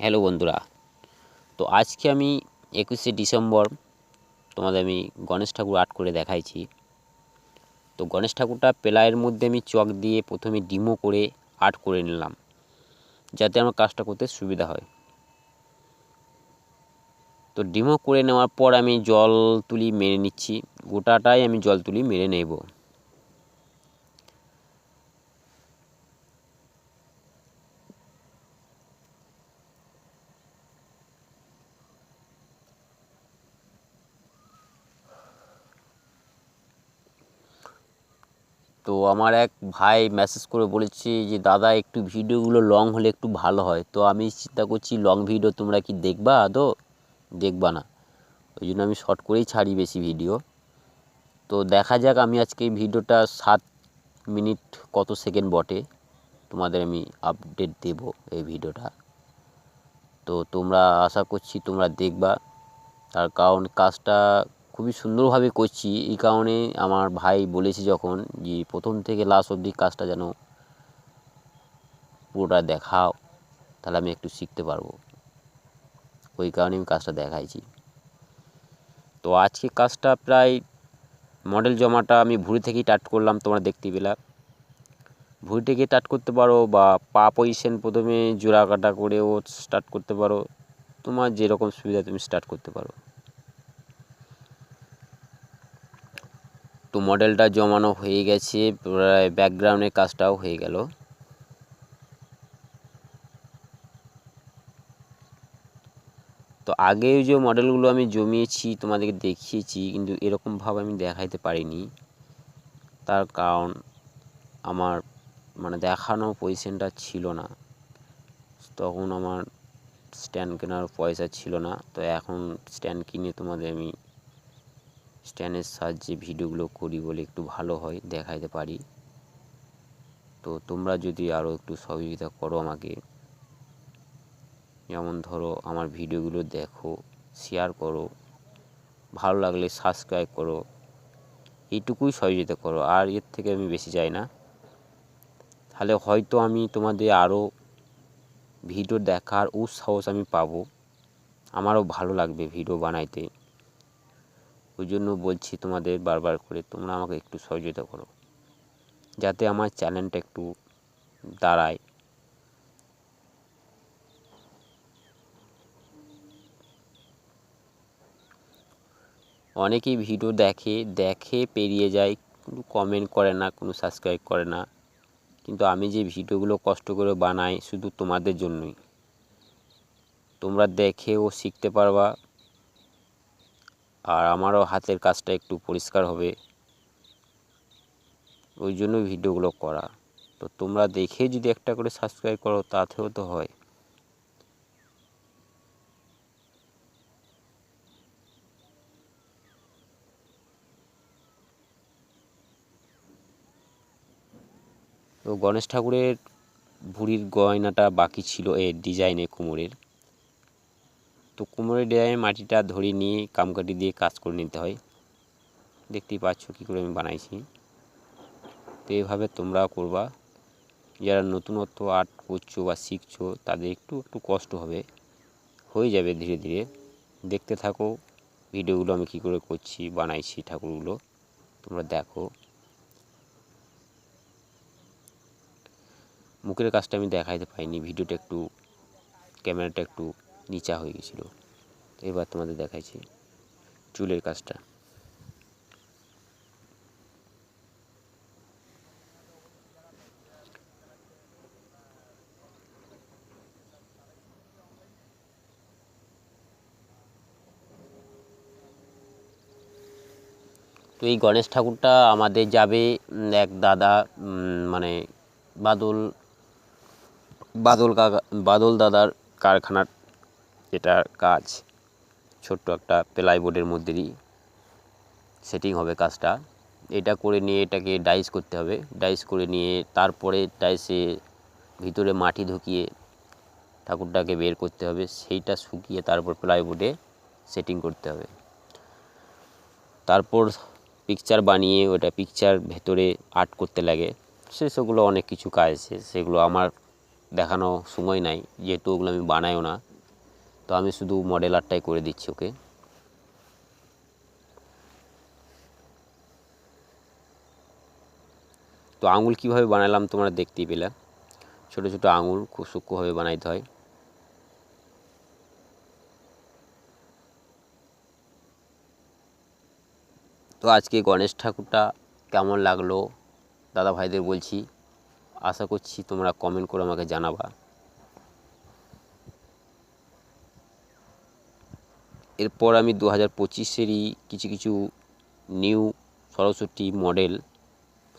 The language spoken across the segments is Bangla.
হ্যালো বন্ধুরা। তো আজকে আমি একুশে ডিসেম্বর, তোমাদের আমি গণেশ ঠাকুর আর্ট করে দেখাইছি। তো গণেশ ঠাকুরটা প্লাইয়ের মধ্যে আমি চক দিয়ে প্রথমে ডিমো করে আর্ট করে নিলাম, যাতে আমার কাজটা করতে সুবিধা হয়। তো ডিমো করে নেওয়ার পর আমি জল তুলি মেরে নিচ্ছি, গোটাটাই আমি জল তুলি মেরে নেব। তো আমার এক ভাই মেসেজ করে বলেছে যে, দাদা, একটু ভিডিওগুলো লং হলে একটু ভালো হয়। তো আমি চিন্তা করছি লং ভিডিও তোমরা কি দেখবা আদৌ? দেখবা না। ওই জন্য আমি শর্ট করেই ছাড়ি বেশি ভিডিও তো দেখা যাক, আমি আজকে ভিডিওটা সাত মিনিট কত সেকেন্ড বটে? তোমাদের আমি আপডেট দেব এই ভিডিওটা তো তোমরা, আশা করছি তোমরা দেখবা। তার কারণ কাজটা খুবই সুন্দরভাবে করছি। এই কারণে আমার ভাই বলেছে যখন যে, প্রথম থেকে লাস্ট অবধি কাজটা যেন পুরোটা দেখাও, তাহলে আমি একটু শিখতে পারব। ওই কারণে আমি কাজটা দেখাইছি। তো আজকে কাজটা প্রায় মডেল জমাটা আমি ভুঁড়ি থেকেই টাট করলাম, তোমরা দেখতে পেলা। ভুঁড়ি থেকে টাট করতে পারো বা পা পজিশন প্রথমে জোড়া কাটা করেও স্টার্ট করতে পারো। তোমার যেরকম সুবিধা তুমি স্টার্ট করতে পারো। তো মডেলটা জমানো হয়ে গেছে, প্রায় ব্যাকগ্রাউন্ডের কাজটাও হয়ে গেল। তো আগে যে মডেলগুলো আমি জমিয়েছি, তোমাদেরকে দেখিয়েছি, কিন্তু এরকমভাবে আমি দেখাইতে পারিনি। তার কারণ আমার মানে দেখানো পজিশনটা ছিল না। তখন আমার স্ট্যান্ড কেনার পয়সা ছিল না। তো এখন স্ট্যান্ড কিনে তোমাদের আমি স্ট্যান্ডের সাহায্যে ভিডিওগুলো করি বলে একটু ভালো হয়, দেখাইতে পারি। তো তোমরা যদি আরও একটু সহযোগিতা করো আমাকে, যেমন ধরো আমার ভিডিওগুলো দেখো শেয়ার করো, ভালো লাগলে সাবস্ক্রাইব করো, এইটুকুই সহযোগিতা করো, আর এর থেকে আমি বেশি চাই না। তাহলে হয়তো আমি তোমাদের আরও ভিডিও দেখার উৎসাহস আমি পাবো, আমারও ভালো লাগবে ভিডিও বানাইতে। ওই জন্য বলছি তোমাদের বারবার করে তোমরা আমাকে একটু সহযোগিতা করো। যাতে আমার চ্যানেলটা একটু দাঁড়ায়। অনেকেই ভিডিও দেখে দেখে পেরিয়ে যায় কোনো কমেন্ট করে না, কোনো সাবস্ক্রাইব করে না। কিন্তু আমি যে ভিডিওগুলো কষ্ট করে বানাই, শুধু তোমাদের জন্যই। তোমরা দেখেও শিখতে পারবা। আর আমারও হাতের কাজটা একটু পরিষ্কার হবে। ওই জন্য ভিডিওগুলো করা। তো তোমরা দেখে যদি একটা করে সাবস্ক্রাইব করো, তাতেও তো হয়। তো গণেশ ঠাকুরের ভুঁড়ির গয়নাটা বাকি ছিল এর ডিজাইনে কোমরের। তো কোমরের ডিজাইনে মাটিটা ধরে নিয়ে কামকাটি দিয়ে কাজ করে নিতে হয়। দেখতেই পাচ্ছ কী করে আমি বানাইছি। তো এইভাবে তোমরাও করবা। যারা নতুনত্ব আর্ট করছ বা শিখছো, তাদের একটু একটু কষ্ট হবে। হয়ে যাবে ধীরে ধীরে। দেখতে থাকো ভিডিওগুলো আমি কী করে করছি, বানাইছি ঠাকুরগুলো। তোমরা দেখো। মুখের কাজটা আমি দেখাইতে পাইনি ভিডিওটা একটু, ক্যামেরাটা একটু নিচা হয়ে গেছিল। এবার তোমাদের দেখাইছি চুলের কাজটা। তো এই গণেশ ঠাকুরটা আমাদের যাবে এক দাদা মানে বাদল বাদল কাকা, বাদল দাদার কারখানার যেটা কাজ। ছোট্ট একটা প্লাইবোর্ডের মধ্যেই সেটিং হবে কাজটা। এটা করে নিয়ে এটাকে ডাইস করতে হবে। ডাইস করে নিয়ে তারপরে ডাইসে ভিতরে মাটি ঢুকিয়ে ঠাকুরটাকে বের করতে হবে। সেইটা শুকিয়ে তারপর প্লাইবোর্ডে সেটিং করতে হবে। তারপর পিকচার বানিয়ে ওটা পিকচার ভেতরে আর্ট করতে লাগে। সেসবগুলো অনেক কিছু কাজ। আছে সেগুলো আমার দেখানো সময় নাই। যেহেতু ওগুলো আমি বানাইও না। তো আমি শুধু মডেল আর্টটাই করে দিচ্ছি ওকে তো আঙুল কীভাবে বানালাম তোমরা দেখতেই পেলে। ছোটো ছোটো আঙুল খুব সূক্ষ্মভাবে বানাইতে হয়। তো আজকে গণেশ ঠাকুরটা কেমন লাগল? দাদা ভাইদের বলছি। আশা করছি তোমরা কমেন্ট করে আমাকে জানাবা। এরপর আমি দু হাজার পঁচিশেরই কিছু কিছু নিউ সরস্বতী মডেল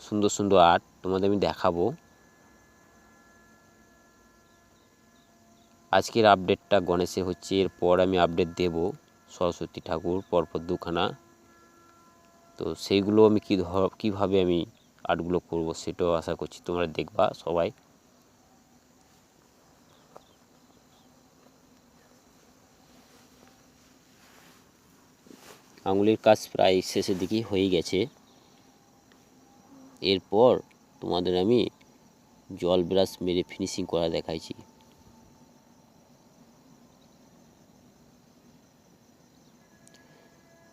সুন্দর সুন্দর আর্ট তোমাদের আমি দেখাবো। আজকের আপডেটটা গণেশে হচ্ছে, এরপর আমি আপডেট দেব সরস্বতী ঠাকুর পরপর দুখানা। তো সেইগুলো আমি কী ধর, কীভাবে আমি আর্টগুলো করব সেটাও আশা করছি তোমরা দেখবা সবাই। আঙুলের কাজ প্রায় শেষের দিকেই হয়ে গেছে। এরপর তোমাদের আমি জল ব্রাশ মেরে ফিনিশিং করা দেখাইছি।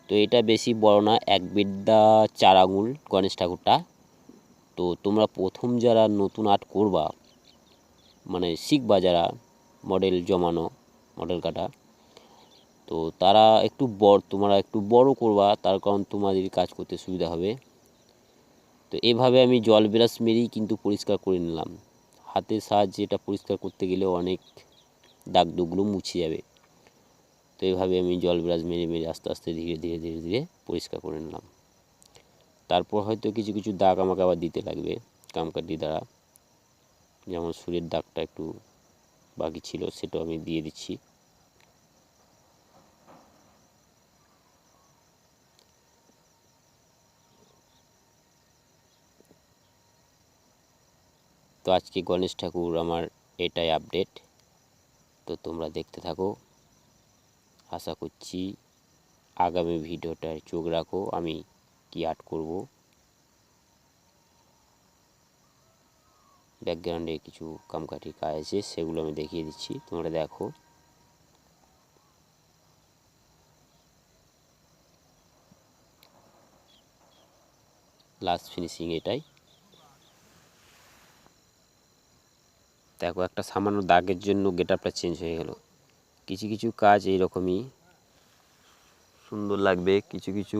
তো এটা বেশি বড় না, এক বিদ্যা চার আঙুল, গণেশ ঠাকুরটা। তো তোমরা প্রথম যারা নতুন আর্ট করবা মানে শিখবা যারা মডেল জমানো মডেল কাটা তো তারা একটু বড়, তোমরা একটু বড় করবা, তার কারণ তোমাদের কাজ করতে সুবিধা হবে। তো এভাবে আমি জল ব্রাশ মেরেই কিন্তু পরিষ্কার করে নিলাম। হাতের সাহায্যে এটা পরিষ্কার করতে গেলে অনেক দাগ দুগগুলো মুছে যাবে। তো এইভাবে আমি জল ব্রাশ মেরে মেরে আস্তে আস্তে ধীরে ধীরে ধীরে ধীরে পরিষ্কার করে নিলাম। তারপর হয়তো কিছু কিছু দাগ আমাকে আবার দিতে লাগবে কামকাঠি দ্বারা। যেমন সুরের দাগটা একটু বাকি ছিল, সেটাও আমি দিয়ে দিচ্ছি। তো আজকে গণেশ ঠাকুর আমার এটাই আপডেট তো তোমরা দেখতে থাকো। আশা করছি আগামী ভিডিওটায় চোখ রাখো। আমি কি আর্ট করব? ব্যাকগ্রাউন্ডে কিছু কামকাঠি কাজ আছে, সেগুলো আমি দেখিয়ে দিচ্ছি। তোমরা দেখো। লাস্ট ফিনিশিং এটাই। দেখো, একটা সামান্য দাগের জন্য গেটআপটা চেঞ্জ হয়ে গেল। কিছু কিছু কাজ এইরকমই। সুন্দর লাগবে, কিছু কিছু